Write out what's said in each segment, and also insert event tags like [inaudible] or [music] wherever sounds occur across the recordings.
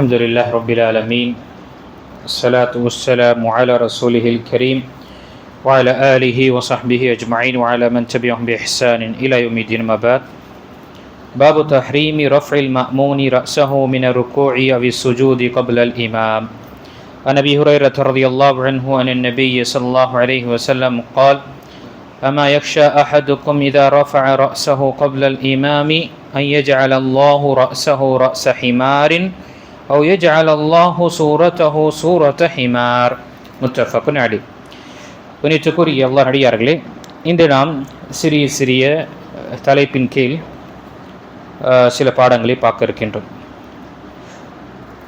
الحمد لله رب العالمين الصلاة والسلام على رسوله الكريم وعلى آله وصحبه أجمعين وعلى من تبعهم بإحسان إلى يوم الدين بعد. باب تحريم رفع المأمون رأسه من الركوع أو السجود قبل الإمام. عن أبي هريرة رضي الله عنه عن النبي صلى الله عليه وسلم قال أما يخشى أحدكم إذا رفع رأسه قبل الإمام أن يجعل الله رأسه رأس حمار أو يجعل الله صورته صورة حمار متفق عليه புனித்துக்குரிய அல்லாஹ் அடியார்களே இன்று நாம் சிறிய சிறிய தலைப்பின் கீழ் அஹ், சில பாடங்களை பார்க்க இருக்கின்றோம்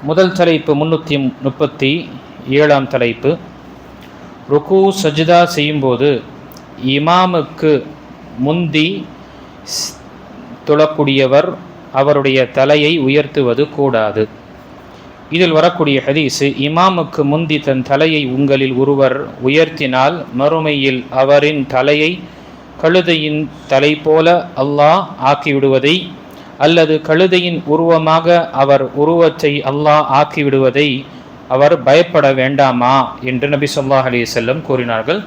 முதல் தலைப்பு முன்னூற்றி முப்பத்தி ஏழாம் தலைப்பு ருக்கு சஜிதா செய்யும்போது இமாமுக்கு முந்தி ஸ்- தொழக்கூடியவர் அவருடைய தலையை உயர்த்துவது கூடாது இதில் வரக்கூடிய ஹதீஸு இமாமுக்கு முந்தி தன் தலையை உங்களில் ஒருவர் உயர்த்தினால் மறுமையில் அவரின் தலையை கழுதையின் தலை போல அல்லாஹ் ஆக்கிவிடுவதை அல்லது கழுதையின் உருவமாக அவர் உருவத்தை அல்லாஹ் ஆக்கிவிடுவதை அவர் பயப்பட வேண்டாமா என்று நபி சொல்லாஹ் அலி செல்லம் கூறினார்கள்.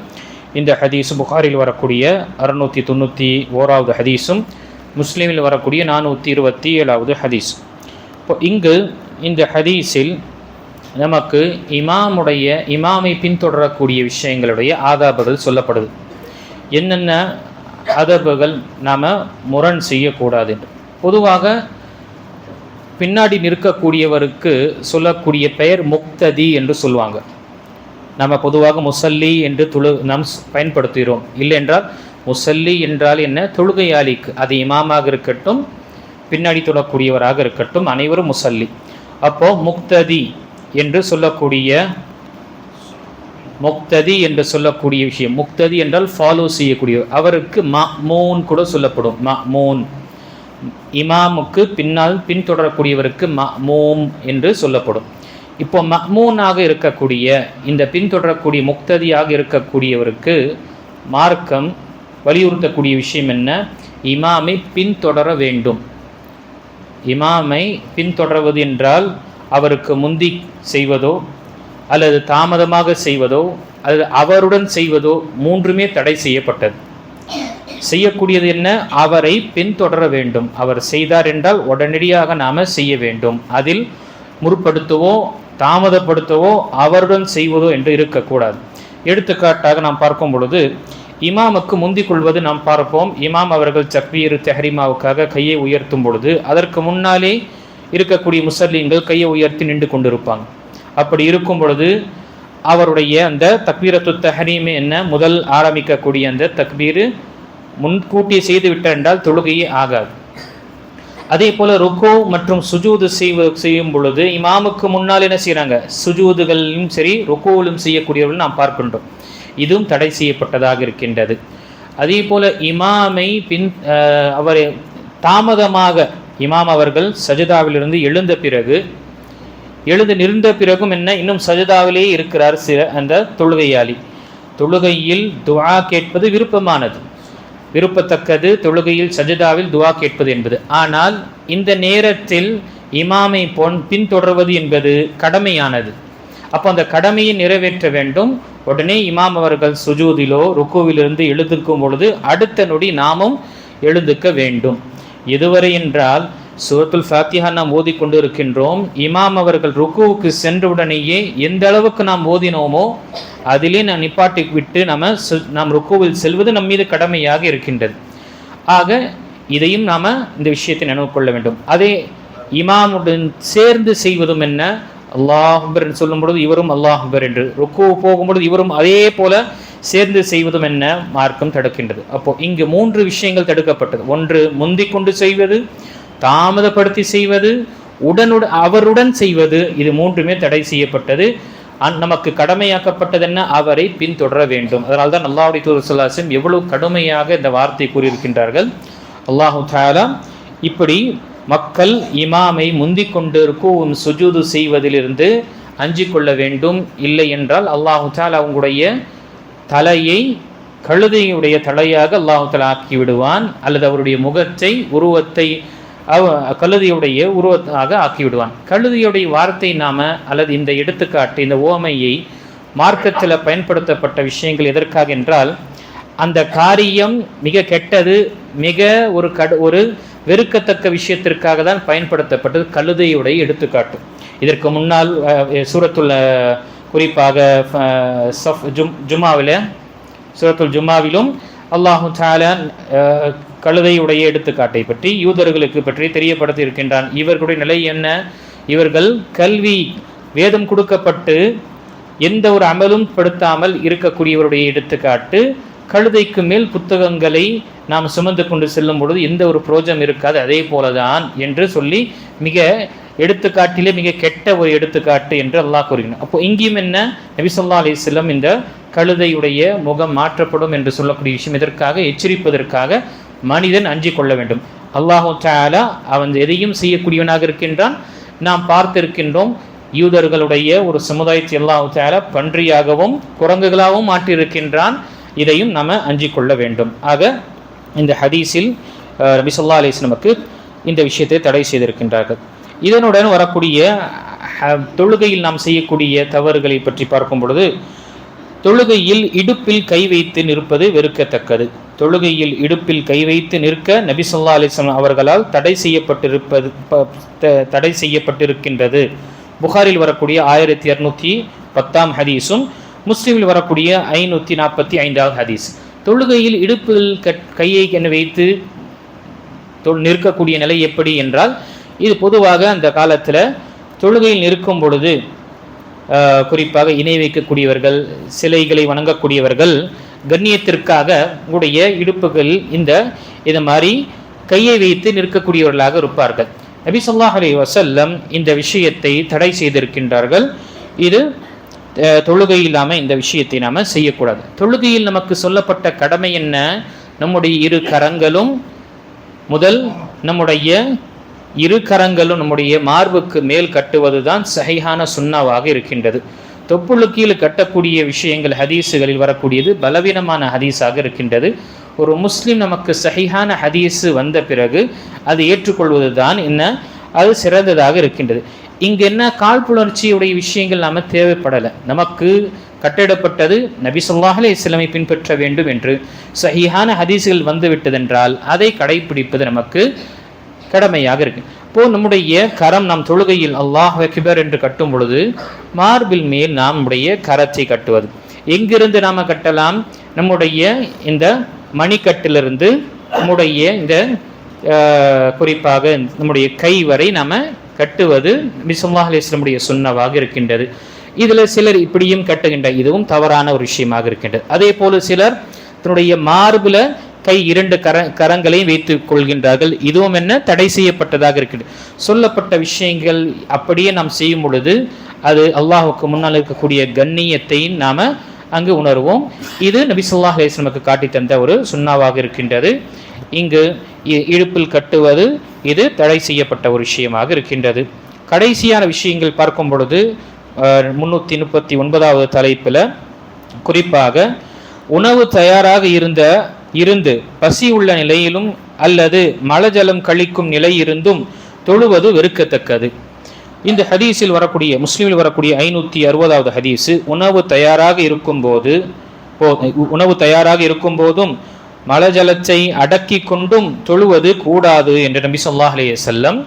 இந்த ஹதீஸ் புகாரில் வரக்கூடிய அறுநூற்றி தொண்ணூற்றி ஓராவது ஹதீஸும் முஸ்லீமில் வரக்கூடிய நானூற்றி இருபத்தி ஏழாவது ஹதீஸ் இப்போ இங்கு இந்த ஹதீஸில் நமக்கு இமாமுடைய இமாமை பின்தொடரக்கூடிய விஷயங்களுடைய ஆதாபுகள் சொல்லப்படுது. என்னென்ன அதபுகள் நாம் முரண் செய்யக்கூடாது? பொதுவாக பின்னாடி நிற்கக்கூடியவருக்கு சொல்லக்கூடிய பெயர் முக்ததி என்று சொல்லுவாங்க. நம்ம பொதுவாக முசல்லி என்று துளு நாம் பயன்படுத்துகிறோம். இல்லை என்றால் முசல்லி என்றால் என்ன? தொழுகையாளிக்கு. அது இமாமாக இருக்கட்டும் பின்னாடி தொடக்கூடியவராக இருக்கட்டும் அனைவரும் முசல்லி. அப்போ முக்ததி என்று சொல்லக்கூடிய முக்ததி என்று சொல்லக்கூடிய விஷயம். முக்ததி என்றால் ஃபாலோ செய்யக்கூடிய அவருக்கு ம மூன் கூட சொல்லப்படும். ம மூன் இமாமுக்கு பின்னால் பின்தொடரக்கூடியவருக்கு ம என்று சொல்லப்படும். இப்போ மஹ்மூனாக இருக்கக்கூடிய இந்த பின்தொடரக்கூடிய முக்ததியாக இருக்கக்கூடியவருக்கு மார்க்கம் வலியுறுத்தக்கூடிய விஷயம் என்ன? இமாமை பின்தொடர வேண்டும். இமாமை பின்தொடர்வது என்றால் அவருக்கு முந்தி செய்வதோ அல்லது தாமதமாக செய்வதோ அல்லது அவருடன் செய்வதோ மூன்றுமே தடை செய்யப்பட்டது. செய்யக்கூடியது என்ன? அவரை பின்தொடர வேண்டும். அவர் செய்தார் என்றால் உடனடியாக நாம் செய்ய வேண்டும். அதில் முற்படுத்தவோ தாமதப்படுத்தவோ அவருடன் செய்வதோ என்று இருக்கக்கூடாது. எடுத்துக்காட்டாக நாம் பார்க்கும் பொழுது இமாமுக்கு முந்திக் கொள்வது நாம் பார்ப்போம். இமாம் அவர்கள் சக்வீரு தெஹரிமாவுக்காக கையை உயர்த்தும் பொழுது அதற்கு முன்னாலே இருக்கக்கூடிய முசல்லீன்கள் கையை உயர்த்தி நின்று கொண்டிருப்பாங்க. அப்படி இருக்கும் பொழுது அவருடைய அந்த தக்பீரத்து தஹரீமே என்ன முதல் ஆரம்பிக்கக்கூடிய அந்த தக்பீரு முன்கூட்டி செய்து விட்டால் என்றால் தொழுகையே ஆகாது. அதே போல ருக்கோ மற்றும் சுஜூது செய்வ செய்யும் பொழுது இமாமுக்கு முன்னால் என்ன செய்கிறாங்க சுஜூதுகளிலும் சரி ருக்கோவிலும் செய்யக்கூடியவர்கள் நாம் பார்க்கின்றோம். இதுவும் தடை செய்யப்பட்டதாக இருக்கின்றது. அதே போல இமாமை பின் அவர் தாமதமாக இமாம் அவர்கள் சஜிதாவிலிருந்து எழுந்த பிறகு எழுந்து நிறுந்த பிறகும் என்ன இன்னும் சஜிதாவிலேயே இருக்கிறார் சில அந்த தொழுகையாளி. தொழுகையில் துவா கேட்பது விருப்பமானது. விருப்பத்தக்கது தொழுகையில் சஜிதாவில் துவா கேட்பது என்பது. ஆனால் இந்த நேரத்தில் இமாமை பொன் பின்தொடர்வது என்பது கடமையானது. அப்போ அந்த கடமையை நிறைவேற்ற வேண்டும். உடனே இமாம் அவர்கள் சுஜூதிலோ ருக்குவிலிருந்து எழுந்திருக்கும் பொழுது அடுத்த நொடி நாமும் எழுந்துக்க வேண்டும். எதுவரை என்றால் சூரத்துல் ஃபாத்திஹா நாம் ஓதி இருக்கின்றோம் இமாம் அவர்கள் ருக்குவுக்கு சென்றவுடனேயே எந்த அளவுக்கு நாம் ஓதினோமோ அதிலே நாம் நிப்பாட்டி விட்டு நம்ம சு- நாம் ருக்குவில் செல்வது நம் மீது கடமையாக இருக்கின்றது. ஆக இதையும் நாம் இந்த விஷயத்தை நினைவு கொள்ள வேண்டும். அதே இமாமுடன் சேர்ந்து செய்வதும் என்ன? அல்லாஹ்பர் என்று சொல்லும் பொழுது இவரும் அல்லாஹ் என்று. ருக்கு போகும்பொழுது இவரும் அதே போல சேர்ந்து செய்வதும் என்ன? மார்க்கம் தடுக்கின்றது. அப்போ இங்கு மூன்று விஷயங்கள் தடுக்கப்பட்டது. ஒன்று முந்திக் கொண்டு செய்வது தாமதப்படுத்தி செய்வது உடனுடன் அவருடன் செய்வது இது மூன்றுமே தடை செய்யப்பட்டது. அந் நமக்கு கடமையாக்கப்பட்டது என்ன? அவரை பின்தொடர வேண்டும். அதனால் தான் அல்லாஹுடைய தூர் சொல்லாசம் எவ்வளவு கடுமையாக இந்த வார்த்தை கூறியிருக்கின்றார்கள். அல்லாஹு தாலா இப்படி மக்கள் இமாமை முந்திக் கொண்டிருக்கும் சுஜூது செய்வதிலிருந்து அஞ்சிக் கொள்ள வேண்டும். இல்லை என்றால் அல்லாஹு தாலா அவங்களுடைய தலையை கழுதையுடைய தலையாக அல்லாஹு தாலா ஆக்கி விடுவான். அல்லது அவருடைய முகத்தை உருவத்தை அவ கழுதையுடைய உருவத்தாக ஆக்கிவிடுவான் கழுதையுடைய வார்த்தை நாம அல்லது இந்த எடுத்துக்காட்டு இந்த ஓமையை மார்க்கத்தில் பயன்படுத்தப்பட்ட விஷயங்கள் எதற்காக என்றால் அந்த காரியம் மிக கெட்டது மிக ஒரு கடு ஒரு வெறுக்கத்தக்க விஷயத்திற்காக தான் பயன்படுத்தப்பட்டது கழுதையுடைய எடுத்துக்காட்டு. இதற்கு முன்னால் சூரத்துள்ள குறிப்பாக சஃப் ஜும் ஜுமாவில் சூரத்துல் ஜுமாவிலும் அல்லாஹு தாலா கழுதையுடைய எடுத்துக்காட்டை பற்றி யூதர்களுக்கு பற்றி தெரியப்படுத்தி இருக்கின்றான் இவர்களுடைய நிலை என்ன? இவர்கள் கல்வி வேதம் கொடுக்கப்பட்டு எந்த ஒரு அமலும் படுத்தாமல் இருக்கக்கூடியவருடைய எடுத்துக்காட்டு கழுதைக்கு மேல் புத்தகங்களை நாம் சுமந்து கொண்டு செல்லும் பொழுது எந்த ஒரு புரோஜனம் இருக்காது. அதே போலதான் என்று சொல்லி மிக எடுத்துக்காட்டிலே மிக கெட்ட ஒரு எடுத்துக்காட்டு என்று அல்லாஹ் கூறுகிறார் அப்போ இங்கேயும் என்ன? நபிசல்லா ஸல்லல்லாஹு அலைஹி இந்த கழுதையுடைய முகம் மாற்றப்படும் என்று சொல்லக்கூடிய விஷயம் இதற்காக எச்சரிப்பதற்காக மனிதன் அஞ்சி கொள்ள வேண்டும். அல்லாஹு தஆலா அவன் எதையும் செய்யக்கூடியவனாக இருக்கின்றான். நாம் பார்த்திருக்கின்றோம் யூதர்களுடைய ஒரு சமுதாயத்தை அல்லாஹு தஆலா பன்றியாகவும் குரங்குகளாகவும் மாற்றியிருக்கின்றான். இதையும் நாம் அஞ்சிக் கொள்ள வேண்டும். ஆக இந்த ஹதீஸில் அஹ், நபி இந்த விஷயத்தை தடை செய்திருக்கின்றார்கள். இதனுடன் வரக்கூடிய தொழுகையில் நாம் செய்யக்கூடிய தவறுகளை பற்றி பார்க்கும் பொழுது தொழுகையில் இடுப்பில் கை வைத்து நிற்பது வெறுக்கத்தக்கது. தொழுகையில் இடுப்பில் கை வைத்து நிற்க நபிசல்லா அலிஸ்லாம் அவர்களால் தடை செய்யப்பட்டிருப்பது தடை செய்யப்பட்டிருக்கின்றது. புகாரில் வரக்கூடிய ஆயிரத்தி இரநூத்தி பத்தாம் ஹதீஸும் முஸ்லீமில் வரக்கூடிய ஐநூற்றி நாற்பத்தி ஐந்தாவது ஹதீஸ். தொழுகையில் இடுப்பில் கட்- கையை என்ன வைத்து நிற்கக்கூடிய நிலை எப்படி என்றால் இது பொதுவாக அந்த காலத்தில் தொழுகையில் நிற்கும் பொழுது குறிப்பாக இணை வைக்கக்கூடியவர்கள் சிலைகளை வணங்கக்கூடியவர்கள் கண்ணியத்திற்காக உடைய இடுப்புகள் இந்த இது மாதிரி கையை வைத்து நிற்கக்கூடியவர்களாக இருப்பார்கள். நபி சொல்லாஹ் அலி வசல்லம் இந்த விஷயத்தை தடை செய்திருக்கின்றார்கள். இது தொழுகை இல்லாமல் இந்த விஷயத்தை நாம் செய்யக்கூடாது. தொழுகையில் நமக்கு சொல்லப்பட்ட கடமை என்ன? நம்முடைய இரு கரங்களும் முதல் நம்முடைய இரு கரங்களும் நம்முடைய மார்புக்கு மேல் கட்டுவது தான் சகையான சுண்ணாவாக இருக்கின்றது. தொப்புளு கீழ் கட்டக்கூடிய விஷயங்கள் ஹதீஸுகளில் வரக்கூடியது பலவீனமான ஹதீஸாக இருக்கின்றது. ஒரு முஸ்லீம் நமக்கு சகையான ஹதீஸு வந்த பிறகு அது ஏற்றுக்கொள்வது தான் என்ன? அது சிறந்ததாக இருக்கின்றது. இங்கு என்ன காழ்ப்புணர்ச்சியுடைய விஷயங்கள் நாம தேவைப்படலை. நமக்கு கட்டிடப்பட்டது நபி ஸல்லல்லாஹு பின்பற்ற வேண்டும் என்று சஹீஹான ஹதீஸுகள் வந்துவிட்டதென்றால் அதை கடைபிடிப்பது நமக்கு கடமையாக இருக்கு. இப்போ நம்முடைய கரம் நாம் தொழுகையில் அல்லாஹ் கிபர் என்று கட்டும் பொழுது மார்பில் மேல் நாம் நம்முடைய கரத்தை கட்டுவது. எங்கிருந்து நாம கட்டலாம்? நம்முடைய இந்த மணிக்கட்டிலிருந்து நம்முடைய இந்த குறிப்பாக நம்முடைய கை வரை நாம கட்டுவது பிசல்லாஹ் அலிஸ்லமுடைய சுண்ணவாக இருக்கின்றது. இதில் சிலர் இப்படியும் கட்டுகின்ற இதுவும் தவறான ஒரு விஷயமாக இருக்கின்றது. அதே போல சிலர் தன்னுடைய மார்பில் கை இரண்டு கர கரங்களையும் வைத்துக் கொள்கின்றார்கள். இதுவும் என்ன? தடை செய்யப்பட்டதாக இருக்குது சொல்லப்பட்ட விஷயங்கள் அப்படியே நாம் செய்யும் பொழுது அது அல்லாஹுக்கு முன்னால் இருக்கக்கூடிய கண்ணியத்தை நாம் அங்கு உணர்வோம். இது நபிசுல்லாஹ் ஸல்லல்லாஹு காட்டி தந்த ஒரு சுண்ணாவாக இருக்கின்றது. இங்கு இ- கட்டுவது இது தடை செய்யப்பட்ட ஒரு விஷயமாக இருக்கின்றது. கடைசியான விஷயங்கள் பார்க்கும் பொழுது முன்னூற்றி முப்பத்தி ஒன்பதாவது தலைப்பில் குறிப்பாக உணவு தயாராக இருந்த இருந்து பசி உள்ள நிலையிலும் அல்லது மலஜலம் கழிக்கும் நிலை இருந்தும் தொழுவது வெறுக்கத்தக்கது. இந்த ஹதீஸில் வரக்கூடிய முஸ்லீமில் வரக்கூடிய ஐநூற்றி அறுபதாவது ஹதீஸு உணவு தயாராக இருக்கும்போது போ- உணவு தயாராக இருக்கும் போதும் மலஜலத்தை அடக்கி கொண்டும் தொழுவது கூடாது என்று நபி ஸல்லல்லாஹு செல்லம்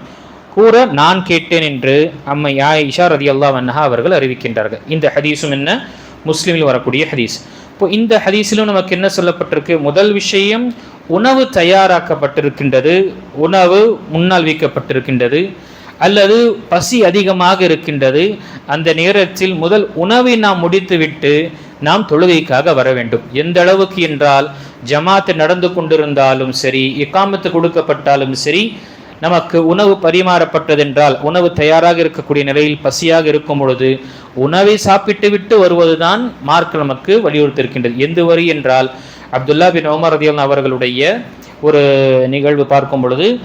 கூற நான் கேட்டேன் என்று அம்மை ஆயிஷா அல்லா அன்ஹா அவர்கள் அறிவிக்கின்றார்கள். இந்த ஹதீஸும் என்ன? முஸ்லீமில் வரக்கூடிய ஹதீஸ். இப்போ இந்த ஹதீஸிலும் நமக்கு என்ன சொல்லப்பட்டிருக்கு? முதல் விஷயம் உணவு தயாராக்கப்பட்டிருக்கின்றது உணவு முன்னால் வைக்கப்பட்டிருக்கின்றது. அல்லது பசி அதிகமாக இருக்கின்றது அந்த நேரத்தில் முதல் உணவை நாம் முடித்துவிட்டு நாம் தொழுகைக்காக வர வேண்டும். எந்த அளவுக்கு என்றால் ஜமாத்து நடந்து கொண்டிருந்தாலும் சரி இக்காமத்து கொடுக்கப்பட்டாலும் சரி நமக்கு உணவு பரிமாறப்பட்டதென்றால் உணவு தயாராக இருக்கக்கூடிய நிலையில் பசியாக இருக்கும் பொழுது உணவை சாப்பிட்டு விட்டு வருவதுதான் மார்க் நமக்கு வலியுறுத்திருக்கின்றது. எந்த வரி என்றால் அப்துல்லா பின் உமர் ரதியல் அவர்களுடைய ஒரு நிகழ்வு பார்க்கும் பொழுது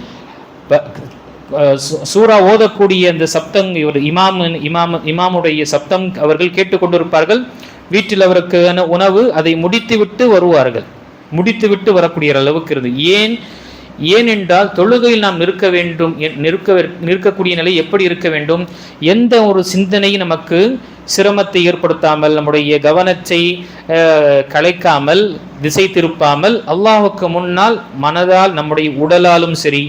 ப- சூரா ஓதக்கூடிய அந்த சப்தம் இவர் இமாம் இமாம் இமாமுடைய சப்தம் அவர்கள் கேட்டுக்கொண்டிருப்பார்கள். வீட்டில் அவருக்கான உணவு அதை முடித்துவிட்டு வருவார்கள். முடித்துவிட்டு வரக்கூடிய அளவுக்கு இருந்தது. ஏன்? ஏனென்றால் தொழுகையில் நாம் நிற்க வேண்டும் நிற்க நிற்கக்கூடிய நிலை எப்படி இருக்க வேண்டும்? எந்த ஒரு சிந்தனையும் நமக்கு சிரமத்தை ஏற்படுத்தாமல் நம்முடைய கவனத்தை கலைக்காமல் திசை திருப்பாமல் அல்லாஹுக்கு முன்னால் மனதால் நம்முடைய உடலாலும் சரி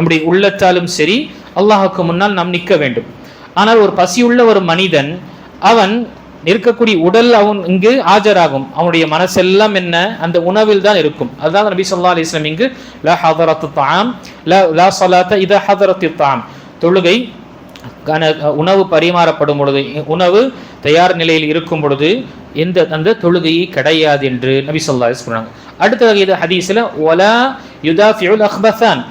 நம்முடைய உள்ளத்தாலும் சரி அல்லாஹுக்கு முன்னால் நாம் நிற்க வேண்டும். ஆனால் ஒரு பசியுள்ள ஒரு மனிதன் அவன் இருக்கக்கூடிய உடல் அவன் இங்கு ஆஜராகும். அவனுடைய மனசெல்லாம் என்ன? அந்த உணவில் தான் இருக்கும். அதுதான் நபி சொல்லா அலி இஸ்லாம் இங்கு லா ஹதரத்து தாம் லா லா ஸலாத்த ஹதரத்து தாம் தொழுகை கன- உணவு பரிமாறப்படும் பொழுது உணவு தயார் நிலையில் இருக்கும் பொழுது எந்த அந்த தொழுகையை கிடையாது என்று நபி சொல்லா சொன்னாங்க. அடுத்த இது ஹதீஸில் ஒலா யுதாஃபியுல் அஹ்பசான்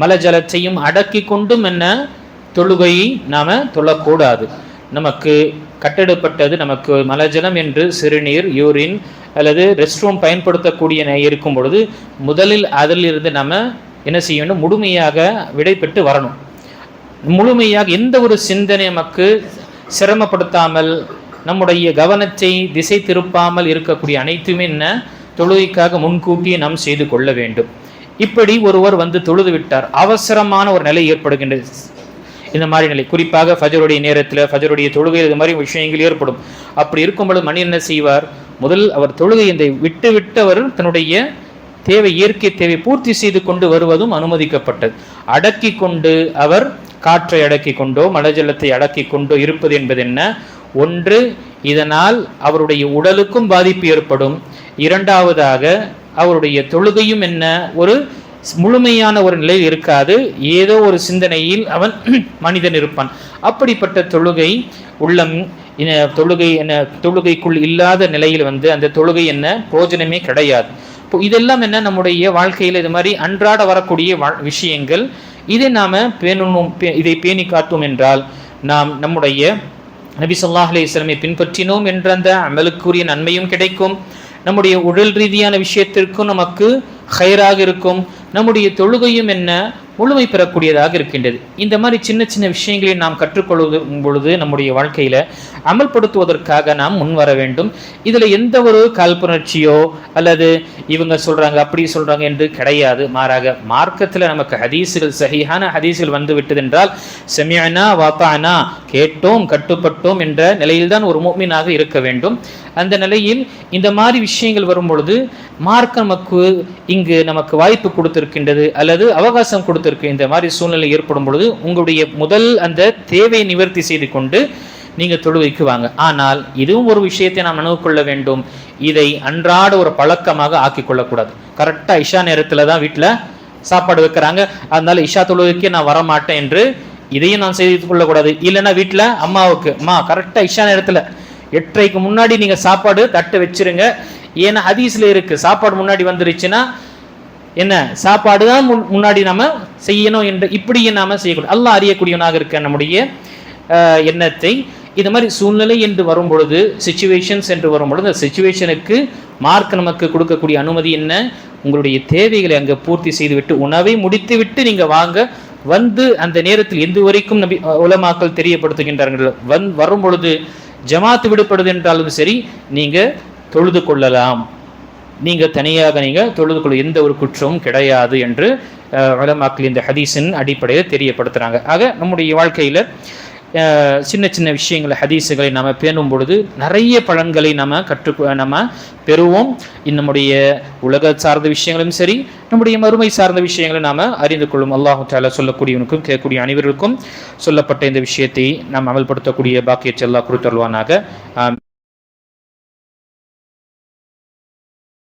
மலஜலத்தையும் அடக்கி கொண்டும் என்ன? தொழுகையை நாம் தொழக்கூடாது. நமக்கு கட்டிடப்பட்டது நமக்கு மலஜலம் என்று சிறுநீர் யூரின் அல்லது ரெஸ்ட் ரூம் பயன்படுத்தக்கூடிய நே- இருக்கும் பொழுது முதலில் அதிலிருந்து நம்ம என்ன செய்யணும்? முழுமையாக விடைபெற்று வரணும். முழுமையாக எந்த ஒரு சிந்தனை நமக்கு சிரமப்படுத்தாமல் நம்முடைய கவனத்தை திசை திருப்பாமல் இருக்கக்கூடிய அனைத்துமே என்ன? தொழுகைக்காக முன்கூட்டியே நாம் செய்து கொள்ள வேண்டும். இப்படி ஒருவர் வந்து தொழுது விட்டார் அவசரமான ஒரு நிலை ஏற்படுகின்றது இந்த மாதிரி நிலை. குறிப்பாக ஃபஜருடைய நேரத்தில் ஃபஜருடைய தொழுகை இது மாதிரி விஷயங்கள் ஏற்படும். அப்படி இருக்கும்பொழுது மணி என்ன செய்வார்? முதல் அவர் தொழுகை இந்த விட்டு விட்டவர் தன்னுடைய தேவை இயற்கை தேவை பூர்த்தி செய்து கொண்டு வருவதும் அனுமதிக்கப்பட்டது. அடக்கி கொண்டு அவர் காற்றை அடக்கி கொண்டோ மலஜலத்தை அடக்கி கொண்டோ இருப்பது என்பது என்ன? ஒன்று இதனால் அவருடைய உடலுக்கும் பாதிப்பு ஏற்படும். இரண்டாவதாக அவருடைய தொழுகையும் என்ன? ஒரு முழுமையான ஒரு நிலையில் இருக்காது. ஏதோ ஒரு சிந்தனையில் அவன் [clears throat] மனிதன் இருப்பான். அப்படிப்பட்ட தொழுகை உள்ளம் தொழுகை என்ன தொழுகைக்குள் இல்லாத நிலையில் வந்து அந்த தொழுகை என்ன? பிரோஜனமே கிடையாது. இப்போ இதெல்லாம் என்ன? நம்முடைய வாழ்க்கையில் இது மாதிரி அன்றாட வரக்கூடிய விஷயங்கள். இதை நாம் பேணணும் பே- இதை பேணி காட்டும் என்றால் நாம் நம்முடைய நபி சொல்லாஹ் அலி இஸ்லாமை பின்பற்றினோம் என்ற அந்த அமலுக்குரிய நன்மையும் கிடைக்கும். நம்முடைய உடல் ரீதியான விஷயத்திற்கும் நமக்கு ஹைராக இருக்கும். நம்முடைய தொழுகையும் என்ன? முழுமை பெறக்கூடியதாக இருக்கின்றது. இந்த மாதிரி சின்ன சின்ன விஷயங்களை நாம் கற்றுக்கொள்ளும் பொழுது நம்முடைய வாழ்க்கையில அமல்படுத்துவதற்காக நாம் முன் வர வேண்டும். இதுல எந்த ஒரு காழ்ப்புணர்ச்சியோ அல்லது இவங்க சொல்றாங்க அப்படி சொல்றாங்க என்று கிடையாது. மாறாக மார்க்கத்துல நமக்கு ஹதீஸுகள் சகியான ஹதீஸுகள் வந்து விட்டதென்றால் செமியானா வாத்தானா கேட்டோம் கட்டுப்பட்டோம் என்ற நிலையில்தான் ஒரு மூமினாக இருக்க வேண்டும். அந்த நிலையில் இந்த மாதிரி விஷயங்கள் வரும் பொழுது மார்க்கம் நமக்கு இங்கு நமக்கு வாய்ப்பு கொடுத்திருக்கின்றது அல்லது அவகாசம் கொடுத்து கொடுத்திருக்கு இந்த மாதிரி சூழ்நிலை ஏற்படும் பொழுது உங்களுடைய முதல் அந்த தேவையை நிவர்த்தி செய்து கொண்டு நீங்க தொழுகைக்கு வாங்க. ஆனால் இதுவும் ஒரு விஷயத்தை நாம் நினைவு கொள்ள வேண்டும். இதை அன்றாட ஒரு பழக்கமாக ஆக்கி கொள்ளக்கூடாது. கரெக்டா இஷா நேரத்தில் தான் வீட்டில் சாப்பாடு வைக்கிறாங்க. அதனால இஷா தொழுகைக்கு நான் வரமாட்டேன் என்று இதையும் நான் செய்து கொள்ளக்கூடாது. இல்லைன்னா வீட்டுல அம்மாவுக்கு அம்மா கரெக்டா இஷா நேரத்துல எட்டரைக்கு முன்னாடி நீங்க சாப்பாடு தட்டு வச்சிருங்க. ஏன்னா ஹதீஸில் இருக்கு. சாப்பாடு முன்னாடி வந்துருச்சுன்னா என்ன சாப்பாடு தான் முன்- முன்னாடி நம்ம செய்யணும் என்று இப்படியே நாம செய்யக்கூடாது. அல்லாஹ் அறியக்கூடியவனாக இருக்க நம்முடைய எண்ணத்தை இது மாதிரி சூழ்நிலை என்று வரும் பொழுது சுச்சுவேஷன்ஸ் என்று வரும் பொழுது அந்த சுச்சுவேஷனுக்கு மார்க் நமக்கு கொடுக்கக்கூடிய அனுமதி என்ன? உங்களுடைய தேவைகளை அங்கே பூர்த்தி செய்துவிட்டு உணவை முடித்துவிட்டு நீங்கள் வாங்க வந்து அந்த நேரத்தில் எந்த வரைக்கும் நபி உலமாக்கள் தெரியப்படுத்துகின்றார்கள் வந் வரும் பொழுது ஜமாத்து விடுபடுது என்றாலும் சரி நீங்கள் தொழுது கொள்ளலாம். நீங்கள் தனியாக நீங்கள் தொழுது கொள்ள எந்த ஒரு குற்றமும் கிடையாது என்று அஹ், இந்த ஹதீஸின் அடிப்படையில் தெரியப்படுத்துகிறாங்க ஆக நம்முடைய வாழ்க்கையில் சின்ன சின்ன விஷயங்களை ஹதீஸுகளை நம்ம பேணும் பொழுது நிறைய பலன்களை நம்ம கற்று நம்ம பெறுவோம். நம்முடைய உலக சார்ந்த விஷயங்களும் சரி நம்முடைய மறுமை சார்ந்த விஷயங்களை நாம் அறிந்து கொள்ளும். அல்லாஹு தாலா சொல்லக்கூடியவனுக்கும் கேட்கக்கூடிய அனைவருக்கும் சொல்லப்பட்ட இந்த விஷயத்தை நாம் அமல்படுத்தக்கூடிய பாக்கியத்தை அல்லாஹ் கொடுத்தருவானாக